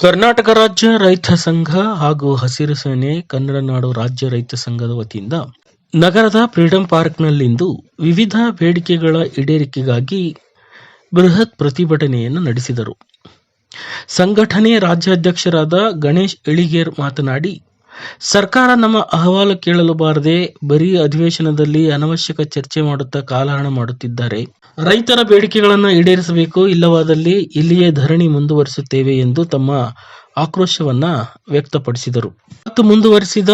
ಕರ್ನಾಟಕ ರಾಜ್ಯ ರೈತ ಸಂಘ ಹಾಗೂ ಹಸಿರು ಸೇನೆ ಕನ್ನಡ ನಾಡು ರಾಜ್ಯ ರೈತ ಸಂಘದ ವತಿಯಿಂದ ನಗರದ ಫ್ರೀಡಂ ಪಾರ್ಕ್ನಲ್ಲಿಂದು ವಿವಿಧ ಬೇಡಿಕೆಗಳ ಈಡೇರಿಕೆಗಾಗಿ ಬೃಹತ್ ಪ್ರತಿಭಟನೆಯನ್ನು ನಡೆಸಿದರು. ಸಂಘಟನೆ ರಾಜ್ಯಾಧ್ಯಕ್ಷರಾದ ಗಣೇಶ್ ಇಳಿಗೇರ್ ಮಾತನಾಡಿ ಸರ್ಕಾರ ನಮ್ಮ ಅಹವಾಲು ಕೇಳಲು ಬಾರದೆ ಬರೀ ಅಧಿವೇಶನದಲ್ಲಿ ಅನವಶ್ಯಕ ಚರ್ಚೆ ಮಾಡುತ್ತಾ ಕಾಲಹರಣ ಮಾಡುತ್ತಿದ್ದಾರೆ. ರೈತರ ಬೇಡಿಕೆಗಳನ್ನು ಈಡೇರಿಸಬೇಕು, ಇಲ್ಲವಾದಲ್ಲಿ ಇಲ್ಲಿಯೇ ಧರಣಿ ಮುಂದುವರಿಸುತ್ತೇವೆ ಎಂದು ತಮ್ಮ ಆಕ್ರೋಶವನ್ನ ವ್ಯಕ್ತಪಡಿಸಿದರು. ಮತ್ತು ಮುಂದುವರಿಸಿದ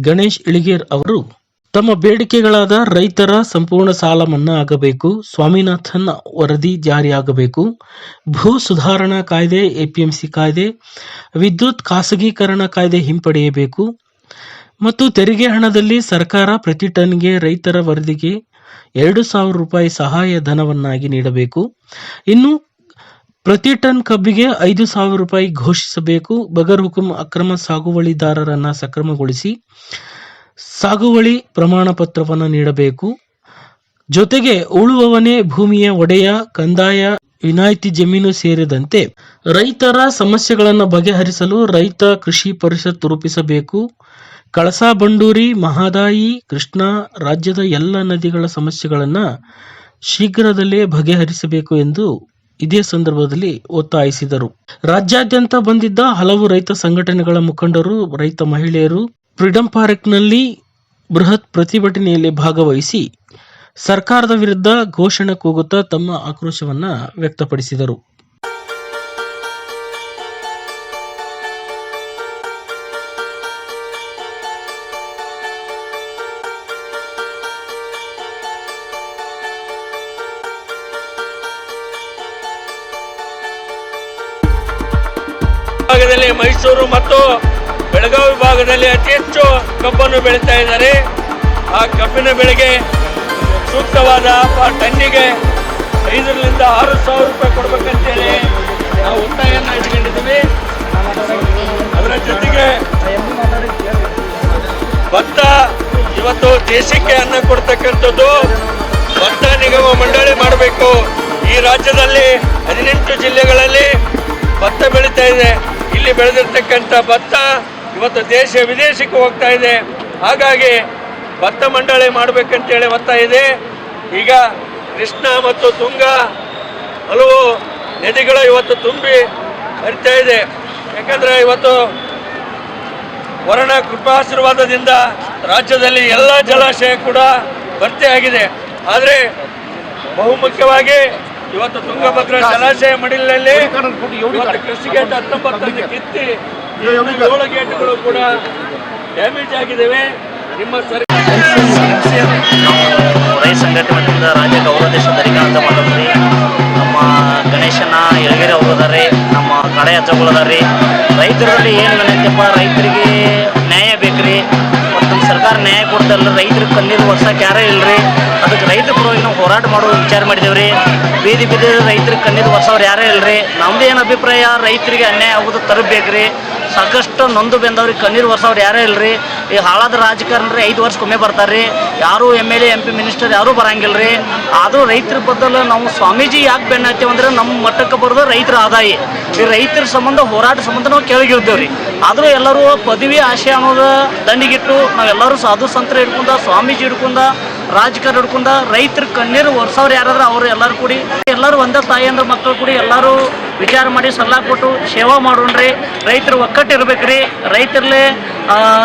ಗಣೇಶ್ ಇಳಿಗೇರ್ ಅವರು ತಮ್ಮ ಬೇಡಿಕೆಗಳಾದ ರೈತರ ಸಂಪೂರ್ಣ ಸಾಲ ಮನ್ನಾ ಆಗಬೇಕು ಸ್ವಾಮಿನಾಥನ್ ವರದಿ ಜಾರಿಯಾಗಬೇಕು, ಭೂ ಸುಧಾರಣಾ ಕಾಯ್ದೆ, ಎಪಿಎಂಸಿ ಕಾಯ್ದೆ, ವಿದ್ಯುತ್ ಖಾಸಗೀಕರಣ ಕಾಯ್ದೆ ಹಿಂಪಡೆಯಬೇಕು ಮತ್ತು ತೆರಿಗೆ ಹಣದಲ್ಲಿ ಸರ್ಕಾರ ಪ್ರತಿ ಟನ್ಗೆ ರೈತರ ವರದಿಗೆ ಎರಡು ಸಾವಿರ ರೂಪಾಯಿ ಸಹಾಯ ಧನವನ್ನಾಗಿ ನೀಡಬೇಕು. ಇನ್ನು ಪ್ರತಿ ಟನ್ ಕಬ್ಬಿಗೆ ಐದು ಸಾವಿರ ರೂಪಾಯಿ ಘೋಷಿಸಬೇಕು. ಬಗರ್ ಹುಕುಂ ಅಕ್ರಮ ಸಾಗುವಳಿದಾರರನ್ನ ಸಕ್ರಮಗೊಳಿಸಿ ಸಾಗುವಳಿ ಪ್ರಮಾಣ ಪತ್ರವನ್ನು ನೀಡಬೇಕು. ಜೊತೆಗೆ ಉಳುವವನೇ ಭೂಮಿಯ ಒಡೆಯ, ಕಂದಾಯ, ವಿನಾಯಿತಿ ಜಮೀನು ಸೇರಿದಂತೆ ರೈತರ ಸಮಸ್ಯೆಗಳನ್ನು ಬಗೆಹರಿಸಲು ರೈತ ಕೃಷಿ ಪರಿಷತ್ ರೂಪಿಸಬೇಕು. ಕಳಸಾ ಬಂಡೂರಿ, ಮಹಾದಾಯಿ, ಕೃಷ್ಣ ರಾಜ್ಯದ ಎಲ್ಲ ನದಿಗಳ ಸಮಸ್ಯೆಗಳನ್ನು ಶೀಘ್ರದಲ್ಲೇ ಬಗೆಹರಿಸಬೇಕು ಎಂದು ಇದೇ ಸಂದರ್ಭದಲ್ಲಿ ಒತ್ತಾಯಿಸಿದರು. ರಾಜ್ಯಾದ್ಯಂತ ಬಂದಿದ್ದ ಹಲವು ರೈತ ಸಂಘಟನೆಗಳ ಮುಖಂಡರು, ರೈತ ಮಹಿಳೆಯರು ಫ್ರೀಡಂ ಪಾರ್ಕ್ನಲ್ಲಿ ಬೃಹತ್ ಪ್ರತಿಭಟನೆಯಲ್ಲಿ ಭಾಗವಹಿಸಿ ಸರ್ಕಾರದ ವಿರುದ್ಧ ಘೋಷಣೆ ಕೂಗುತ್ತಾ ತಮ್ಮ ಆಕ್ರೋಶವನ್ನು ವ್ಯಕ್ತಪಡಿಸಿದರು. ಮೈಸೂರು ಮತ್ತು ಬೆಳಗಾವಿ ಭಾಗದಲ್ಲಿ ಅತಿ ಹೆಚ್ಚು ಕಬ್ಬನ್ನು ಬೆಳೀತಾ ಇದ್ದಾರೆ. ಆ ಕಬ್ಬಿನ ಬೆಳೆಗೆ ಸೂಕ್ತವಾದ ಟನ್ನಿಗೆ ಐದರಿಂದ ಆರು ಸಾವಿರ ರೂಪಾಯಿ ಕೊಡ್ಬೇಕಂತೇಳಿ ನಾವು ಒತ್ತಾಯವನ್ನು ಇಟ್ಕೊಂಡಿದ್ದೀವಿ. ಅದರ ಜೊತೆಗೆ ಭತ್ತ ಇವತ್ತು ದೇಶಕ್ಕೆ ಅನ್ನ ಕೊಡ್ತಕ್ಕಂಥದ್ದು ಭತ್ತ ನಿಗಮ ಮಂಡಳಿ ಮಾಡಬೇಕು. ಈ ರಾಜ್ಯದಲ್ಲಿ ಹದಿನೆಂಟು ಜಿಲ್ಲೆಗಳಲ್ಲಿ ಭತ್ತ ಬೆಳೀತಾ ಇದೆ. ಇಲ್ಲಿ ಬೆಳೆದಿರ್ತಕ್ಕಂಥ ಭತ್ತ ಇವತ್ತು ದೇಶ ವಿದೇಶಕ್ಕೆ ಹೋಗ್ತಾ ಇದೆ. ಹಾಗಾಗಿ ಭತ್ತ ಮಂಡಳಿ ಮಾಡಬೇಕಂತೇಳಿ ಒತ್ತಾಯ ಇದೆ. ಈಗ ಕೃಷ್ಣ ಮತ್ತು ತುಂಗ ಹಲವು ನದಿಗಳು ಇವತ್ತು ತುಂಬಿ ಹರಿತಾ ಇದೆ. ಯಾಕಂದರೆ ಇವತ್ತು ವರುಣ ಕೃಪಾಶೀರ್ವಾದದಿಂದ ರಾಜ್ಯದಲ್ಲಿ ಎಲ್ಲ ಜಲಾಶಯ ಕೂಡ ಭರ್ತಿ ಆಗಿದೆ. ಆದರೆ ಬಹುಮುಖ್ಯವಾಗಿ ಇವತ್ತು ತುಂಗಭದ್ರಾ ಜಲಾಶಯ ಮಡಿಲಿನಲ್ಲಿ ಇವತ್ತು ಕೃಷಿಗೆ ಹತ್ತೊಂಬತ್ತನ್ನು ಕಿತ್ತಿ ಏಳು ಗೇಟ್ಗಳು ಕೂಡ ಡ್ಯಾಮೇಜ್ ಆಗಿದ್ದಾವೆ. ನಿಮ್ಮ ಸರ್ಕಾರ ನಾವು ರೈತ ಸಂಘಟನೆ ವತಿಯಿಂದ ರಾಜ್ಯ ಗೌರವಾಧ್ಯಕ್ಷ ಅಂತ ಮಾಡಿದ್ರಿ ನಮ್ಮ ಗಣೇಶನ ಎಳಗೆರೆ ಅವರು ಅದಾರೆ ನಮ್ಮ ಕಡೆ ಅದಾರೆ ರೈತರಲ್ಲಿ ಏನು ಏನೈತಪ್ಪ ರೈತರಿಗೆ ನ್ಯಾಯ ಬೇಕ್ರಿ. ಮತ್ತು ನಮ್ಮ ಸರ್ಕಾರ ನ್ಯಾಯ ಕೊಡ್ತಲ್ಲ ರೈತರಿಗೆ ಕಣ್ಣೀರು ವರ್ಷಕ್ಕೆ ಯಾರೇ ಇಲ್ರಿ. ಅದಕ್ಕೆ ರೈತರ ಪರವಾಗಿ ನಾವು ಹೋರಾಟ ಮಾಡೋ ವಿಚಾರ ಮಾಡಿದೇವ್ರಿ. ಬೀದಿ ಬೀದಿ ರೈತರಿಗೆ ಕಣ್ಣೀರು ವರ್ಷವ್ರು ಯಾರೇ ಇಲ್ರಿ. ನಮ್ದು ಏನು ಅಭಿಪ್ರಾಯ ರೈತರಿಗೆ ಅನ್ಯಾಯ ಆಗೋದು ತರಬೇಕ್ರಿ. ಸಾಕಷ್ಟು ನೊಂದು ಬೆಂದವ್ರಿಗೆ ಕಣ್ಣೀರು ಹೊರಸವ್ರು ಯಾರೇ ಇಲ್ರಿ. ಈ ಹಾಳಾದ ರಾಜಕಾರಣರಿ ಐದು ವರ್ಷಕ್ಕೊಮ್ಮೆ ಬರ್ತಾರೆ ಯಾರು M L A M P minister ಯಾರೂ ಬರಂಗಿಲ್ಲ ರೀ ಆದರೂ ರೈತರ ಬದಲು ನಾವು ಸ್ವಾಮೀಜಿ ಯಾಕೆ ಬೆನ್ನ ಹತ್ತೀವಿ ಅಂದ್ರೆ ನಮ್ಮ ಮಟ್ಟಕ್ಕೆ ಬರೋದು ರೈತರ ಆದಾಯ. ಈ ರೈತರ ಸಂಬಂಧ, ಹೋರಾಟ ಸಂಬಂಧ ನಾವು ಕೆಳಗಿರ್ತೇವೆ ರೀ ಆದರೂ ಎಲ್ಲರೂ ಪದವಿ, ಆಶೆ ಅನ್ನೋದು ದಂಡಿಗಿಟ್ಟು ನಾವೆಲ್ಲರೂ ಸಾಧು ಸಂತರ ಹಿಡ್ಕೊಂಡ, ಸ್ವಾಮೀಜಿ ಹಿಡ್ಕೊಂಡ ರಾಜಕಾರಣ ಹಿಡ್ಕೊಂಡ ರೈತರ ಕಣ್ಣೀರು ಒರೆಸೋರು ಯಾರಾದ್ರೆ ಅವರು ಎಲ್ಲರೂ ಕೂಡಿ. ಎಲ್ಲರೂ ಒಂದೇ ತಾಯಿಯಂದ್ರ ಮಕ್ಕಳು ಕೂಡಿ ಎಲ್ಲರೂ ವಿಚಾರ ಮಾಡಿ ಸಲಹೆ ಕೊಟ್ಟು ಸೇವಾ ಮಾಡೋಣ್ರಿ. ರೈತರು ಒಕ್ಕಟ್ಟು ಇರ್ಬೇಕ್ರಿ. ರೈತರಲ್ಲೇ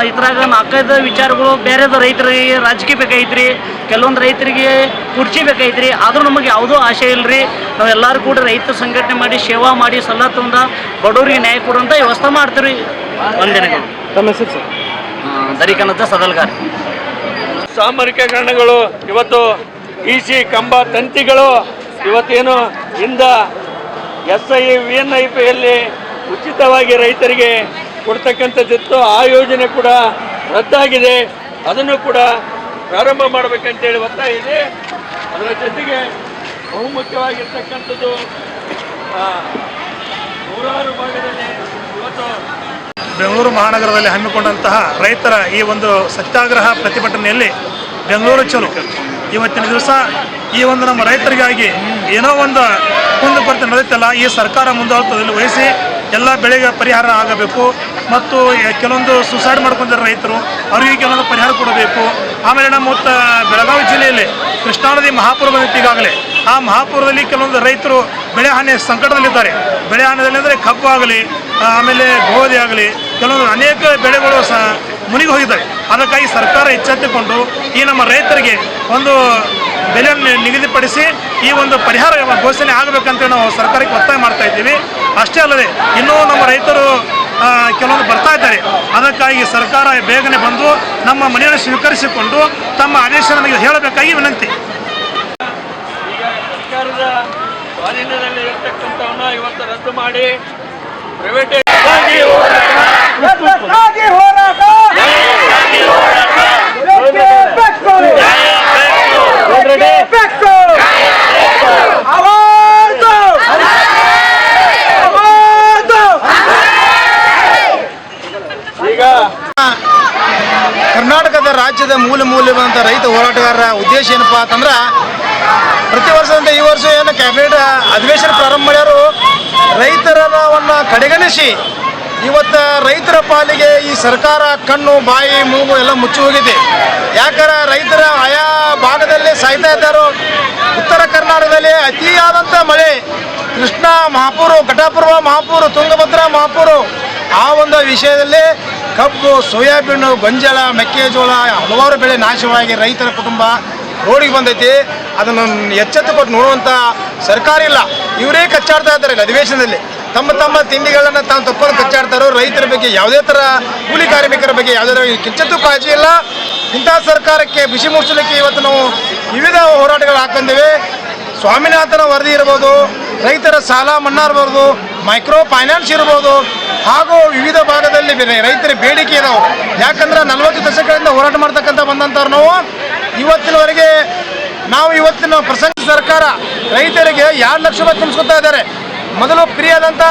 ಇದ್ರಾಗ ನಾಲ್ಕೈದು ವಿಚಾರಗಳು ಬೇರೆದು ರೈತರಿಗೆ ರಾಜಕೀಯ ಬೇಕೈತ್ರಿ ಕೆಲವೊಂದು ರೈತರಿಗೆ ಕುರ್ಚಿ ಬೇಕಾಯ್ತ್ರಿ. ಆದರೂ ನಮಗೆ ಯಾವುದೂ ಆಸೆ ಇಲ್ಲರಿ ನಾವೆಲ್ಲರೂ ಕೂಡ ರೈತ ಸಂಘಟನೆ ಮಾಡಿ ಸೇವಾ ಮಾಡಿ ಸಲಹೆ ತಂದ ಬಡವರಿಗೆ ನ್ಯಾಯ ಕೊಡುವಂಥ ವ್ಯವಸ್ಥೆ ಮಾಡ್ತೀವಿ ಒಂದಿನ ತಮ್ಮ ಹೆಸರು ಸರ್? ದರಿಕನದ ಸದಲ್ಗಾರ್. ಸಾಮರಿಕರಣಗಳು ಇವತ್ತು ಈಸಿ ಕಂಬ ತಂತಿಗಳು, ಇವತ್ತೇನು ಇಂದ S I V N I ಪಿಯಲ್ಲಿ ಉಚಿತವಾಗಿ ರೈತರಿಗೆ ಕೊಡ್ತಕ್ಕಂಥದ್ದಿತ್ತು ಆ ಯೋಜನೆ ಕೂಡ ರದ್ದಾಗಿದೆ. ಅದನ್ನು ಕೂಡ ಪ್ರಾರಂಭ ಮಾಡಬೇಕಂತೇಳಿ ಒತ್ತಾಯ ಇದೆ. ಅದರ ಜೊತೆಗೆ ಬಹುಮುಖ್ಯವಾಗಿರ್ತಕ್ಕಂಥದ್ದು ನೂರಾರು ಭಾಗದಲ್ಲಿ ಇವತ್ತು ಬೆಂಗಳೂರು ಮಹಾನಗರದಲ್ಲಿ ಹಮ್ಮಿಕೊಂಡಂತಹ ರೈತರ ಈ ಒಂದು ಸತ್ಯಾಗ್ರಹ ಪ್ರತಿಭಟನೆಯಲ್ಲಿ ಬೆಂಗಳೂರು ಚಲೋ. ಇವತ್ತಿನ ದಿವಸ ಈ ಒಂದು ನಮ್ಮ ರೈತರಿಗಾಗಿ ಏನೋ ಒಂದು ಕುಂದು ಕೊರತೆ ನಡೆಯುತ್ತಲ್ಲ, ಈ ಸರ್ಕಾರ ಮುಂದಾಳತ್ವದಲ್ಲಿ ವಹಿಸಿ ಎಲ್ಲ ಬೆಳೆಗೆ ಪರಿಹಾರ ಆಗಬೇಕು ಮತ್ತು ಕೆಲವೊಂದು ಸುಸೈಡ್ ಮಾಡ್ಕೊಂಡಿರೋ ರೈತರು, ಅವರಿಗೆ ಕೆಲವೊಂದು ಪರಿಹಾರ ಕೊಡಬೇಕು. ಆಮೇಲೆ ನಮ್ಮ ಬೆಳಗಾವಿ ಜಿಲ್ಲೆಯಲ್ಲಿ ಕೃಷ್ಣಾ ನದಿ ಮಹಾಪುರ ಬಂದಿತ್ತು ಈಗಾಗಲೇ ಆ ಮಹಾಪುರದಲ್ಲಿ ಕೆಲವೊಂದು ರೈತರು ಬೆಳೆ ಹಾನಿ ಸಂಕಟದಲ್ಲಿದ್ದಾರೆ. ಬೆಳೆ ಹಾನಿದಲ್ಲಿ ಅಂದರೆ ಕಬ್ಬು ಆಗಲಿ ಆಮೇಲೆ ಗೋಧಿ ಆಗಲಿ, ಕೆಲವೊಂದು ಅನೇಕ ಬೆಳೆಗಳು ಸ ಮುನಿಗಿ ಹೋಗಿದ್ದಾರೆ ಅದಕ್ಕಾಗಿ ಸರ್ಕಾರ ಎಚ್ಚೆತ್ತುಕೊಂಡು ಈ ನಮ್ಮ ರೈತರಿಗೆ ಒಂದು ಬೆಲೆಯನ್ನು ನಿಗದಿಪಡಿಸಿ ಈ ಒಂದು ಪರಿಹಾರ ಘೋಷಣೆ ಆಗಬೇಕಂತ ನಾವು ಸರ್ಕಾರಕ್ಕೆ ಒತ್ತಾಯ ಮಾಡ್ತಾ ಇದ್ದೀವಿ. ಅಷ್ಟೇ ಅಲ್ಲದೆ ಇನ್ನೂ ನಮ್ಮ ರೈತರು ಕೆಲವೊಂದು ಬರ್ತಾ ಇದ್ದಾರೆ. ಅದಕ್ಕಾಗಿ ಸರ್ಕಾರ ಬೇಗನೆ ಬಂದು ನಮ್ಮ ಮನೆಯನ್ನು ಸ್ವೀಕರಿಸಿಕೊಂಡು ತಮ್ಮ ಆದೇಶ ನಮಗೆ ಹೇಳಬೇಕಾಗಿ ವಿನಂತಿ. ಇರತಕ್ಕಂಥವನ್ನ ಇವತ್ತು ರದ್ದು ಮಾಡಿ. ಪ್ರೈವೇಟ್ ಈಗ ಕರ್ನಾಟಕದ ರಾಜ್ಯದ ಮೂಲ ಮೂಲವಂತ ರೈತ ಹೋರಾಟಗಾರರ ಉದ್ದೇಶ ಏನಪ್ಪಾ ಅಂತಂದ್ರೆ ಪ್ರತಿ ವರ್ಷದಂತೆ ಈ ವರ್ಷ ಏನು ಕ್ಯಾಬಿನೆಟ್ ಅಧಿವೇಶನ ಪ್ರಾರಂಭ ಮಾಡ್ಯಾರು. ರೈತರನ್ನ ಕಡೆಗಣಿಸಿ, ಇವತ್ತು ರೈತರ ಪಾಲಿಗೆ ಈ ಸರ್ಕಾರ ಕಣ್ಣು, ಬಾಯಿ, ಮೂಗು ಎಲ್ಲ ಮುಚ್ಚಿ ಹೋಗಿದೆ. ಯಾಕಂದ್ರೆ ರೈತರ ಆಯಾ ಭಾಗದಲ್ಲಿ ಸಾಯ್ತಾ ಇದ್ದಾರೋ, ಉತ್ತರ ಕರ್ನಾಟಕದಲ್ಲಿ ಅತಿಯಾದಂಥ ಮಳೆ. ಕೃಷ್ಣ ಮಹಾಪೂರು, ಘಟಪೂರ್ವ ಮಹಾಪೂರು, ತುಂಗಭದ್ರಾ ಮಹಾಪೂರು, ಆ ಒಂದು ವಿಷಯದಲ್ಲಿ ಕಬ್ಬು, ಸೋಯಾಬೀನು, ಗೊಂಜಾಳ, ಮೆಕ್ಕೆಜೋಳ ಹಲವಾರು ಬೆಳೆ ನಾಶವಾಗಿ ರೈತರ ಕುಟುಂಬ ರೋಡಿಗೆ ಬಂದೈತಿ. ಅದನ್ನು ಎಚ್ಚೆತ್ತು ಕೊಟ್ಟು ನೋಡುವಂಥ ಸರ್ಕಾರ ಇಲ್ಲ. ಇವರೇ ಕಚ್ಚಾಡ್ತಾ ಇದ್ದಾರೆ ಅಧಿವೇಶನದಲ್ಲಿ. ತಮ್ಮ ತಮ್ಮ ತಿಂಡಿಗಳನ್ನು ತಾನು ತಪ್ಪನ್ನು ಕಚ್ಚಾಡ್ತಾರೋ ರೈತರ ಬಗ್ಗೆ ಯಾವುದೇ ಥರ ಕೂಲಿ ಕಾರ್ಮಿಕರ ಬಗ್ಗೆ ಯಾವುದೇ ಥರ ಕಾಳಜಿ ಇಲ್ಲ. ಇಂಥ ಸರ್ಕಾರಕ್ಕೆ ಬಿಸಿ ಮುಚ್ಚಲಿಕ್ಕೆ ಇವತ್ತು ನಾವು ವಿವಿಧ ಹೋರಾಟಗಳು ಹಾಕೊಂಡಿವೆ ಸ್ವಾಮಿನಾಥನ ವರದಿ ಇರ್ಬೋದು, ರೈತರ ಸಾಲ ಮನ್ನಾ ಇರ್ಬೋದು ಮೈಕ್ರೋ ಫೈನಾನ್ಸ್ ಇರ್ಬೋದು, ಹಾಗೂ ವಿವಿಧ ಭಾಗದಲ್ಲಿ ರೈತರ ಬೇಡಿಕೆ ಇದಾವೆ. ಯಾಕಂದ್ರೆ ನಲವತ್ತು ದಶಕಗಳಿಂದ ಹೋರಾಟ ಮಾಡ್ತಕ್ಕಂಥ ಬಂದಂಥವ್ರು ನಾವು. ಇವತ್ತಿನವರೆಗೆ ನಾವು ಇವತ್ತಿನ ಪ್ರಸಂಗ ಸರ್ಕಾರ ರೈತರಿಗೆ ಎರಡು ಲಕ್ಷ ರೂಪಾಯಿ ತುಂಬಿಸ್ಕೊತಾ ಇದ್ದಾರೆ. ಮೊದಲು ಫ್ರೀ ಆದಂಥ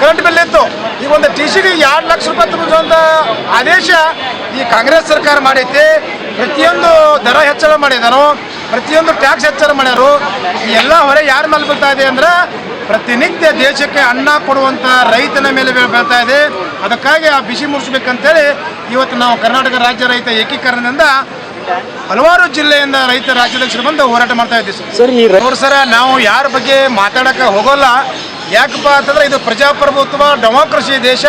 ಕರೆಂಟ್ ಬಿಲ್ ಇತ್ತು. ಈ ಒಂದು ಟಿ ಸಿಗೆ ಎರಡು ಲಕ್ಷ ರೂಪಾಯಿ ತುಂಬಿಸುವಂಥ ಆದೇಶ ಈ ಕಾಂಗ್ರೆಸ್ ಸರ್ಕಾರ ಮಾಡೈತಿ. ಪ್ರತಿಯೊಂದು ದರ ಹೆಚ್ಚಳ ಮಾಡಿದಾರೋ, ಪ್ರತಿಯೊಂದು ಟ್ಯಾಕ್ಸ್ ಹೆಚ್ಚಳ ಮಾಡ್ಯಾರು ಎಲ್ಲ ಹೊರೆ ಯಾರ ಮೇಲೆ ಬೀಳ್ತಾ ಇದೆ ಅಂದ್ರೆ ಪ್ರತಿನಿತ್ಯ ದೇಶಕ್ಕೆ ಅನ್ನ ಕೊಡುವಂಥ ರೈತನ ಮೇಲೆ ಬೀಳ್- ಬೀಳ್ತಾ ಇದೆ. ಅದಕ್ಕಾಗಿ ಆ ಬಿಸಿ ಮುಗಿಸ್ಬೇಕಂತೇಳಿ ಇವತ್ತು ನಾವು ಕರ್ನಾಟಕ ರಾಜ್ಯ ರೈತ ಏಕೀಕರಣದಿಂದ ಹಲವಾರು ಜಿಲ್ಲೆಯಿಂದ ರೈತ ರಾಜ್ಯಾಧ್ಯಕ್ಷರು ಬಂದು ಹೋರಾಟ ಮಾಡ್ತಾ ಇದ್ದೀವಿ ಸರ್. ಸರ್ ಈ ಅವ್ರು ಸರ ನಾವು ಯಾರ ಬಗ್ಗೆ ಮಾತಾಡಕ್ಕೆ ಹೋಗೋಲ್ಲ. ಯಾಕಪ್ಪ ಅಂತಂದ್ರೆ ಇದು ಪ್ರಜಾಪ್ರಭುತ್ವ ಡೆಮೋಕ್ರಸಿ ದೇಶ.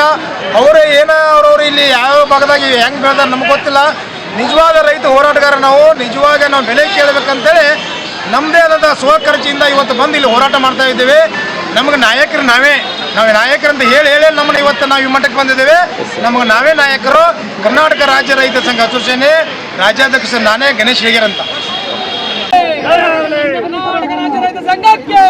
ಅವರೇ ಏನೋ ಅವ್ರವ್ರು ಇಲ್ಲಿ ಯಾವ ಭಾಗದಾಗ ಹೆಂಗೆ ಬೆಳೆದ ನಮ್ಗೆ ಗೊತ್ತಿಲ್ಲ. ನಿಜವಾದ ರೈತ ಹೋರಾಟಗಾರ ನಾವು ನಿಜವಾಗ ನಾವು ಬೆಲೆ ಕೇಳಬೇಕಂತೇಳಿ ನಮ್ಮದೇ ಆದಂಥ ಸ್ವಖರ್ಚಿಯಿಂದ ಇವತ್ತು ಬಂದು ಇಲ್ಲಿ ಹೋರಾಟ ಮಾಡ್ತಾ ಇದ್ದೇವೆ. ನಮಗೆ ನಾಯಕರು ನಾವೇ. ನಾವು ಅಂತ ಹೇಳಿ ಹೇಳಿ ನಮ್ಮನ್ನ ಇವತ್ತು ನಾವು ಈ ಮಟ್ಟಕ್ಕೆ ಬಂದಿದ್ದೇವೆ. ನಮಗೆ ನಾವೇ ನಾಯಕರು. ಕರ್ನಾಟಕ ರಾಜ್ಯ ರೈತ ಸಂಘ ಅಸೋಸಿಯೇಷನ್ ರಾಜ್ಯಾಧ್ಯಕ್ಷ ನಾನೇ ಗಣೇಶ್ ಹೇಗಿರ ಅಂತ. ಸಂಘಕ್ಕೆ